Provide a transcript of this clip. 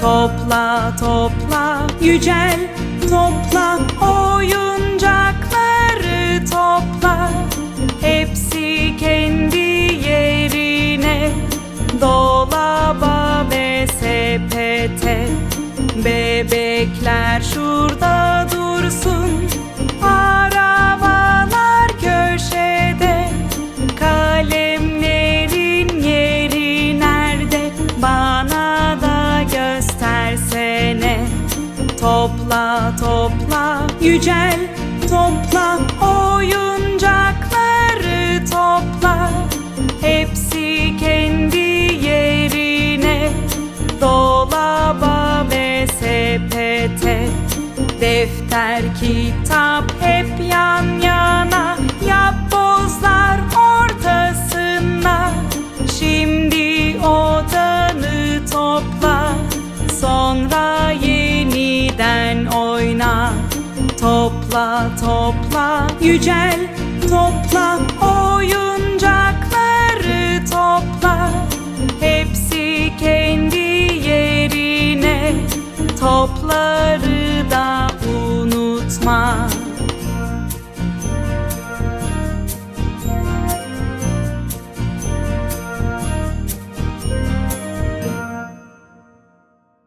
Topla topla yücel topla oyuncakları topla. Hepsi kendi yerine dolaba ve sepete. Bebekler şurada Topla topla. Yücel Topla. Oyuncakları topla. Hepsi kendi yerine. Dolaba ve sepete. Defter, kitap hep yan Topla topla yücel Topla oyuncakları topla. Hepsi kendi yerine Topları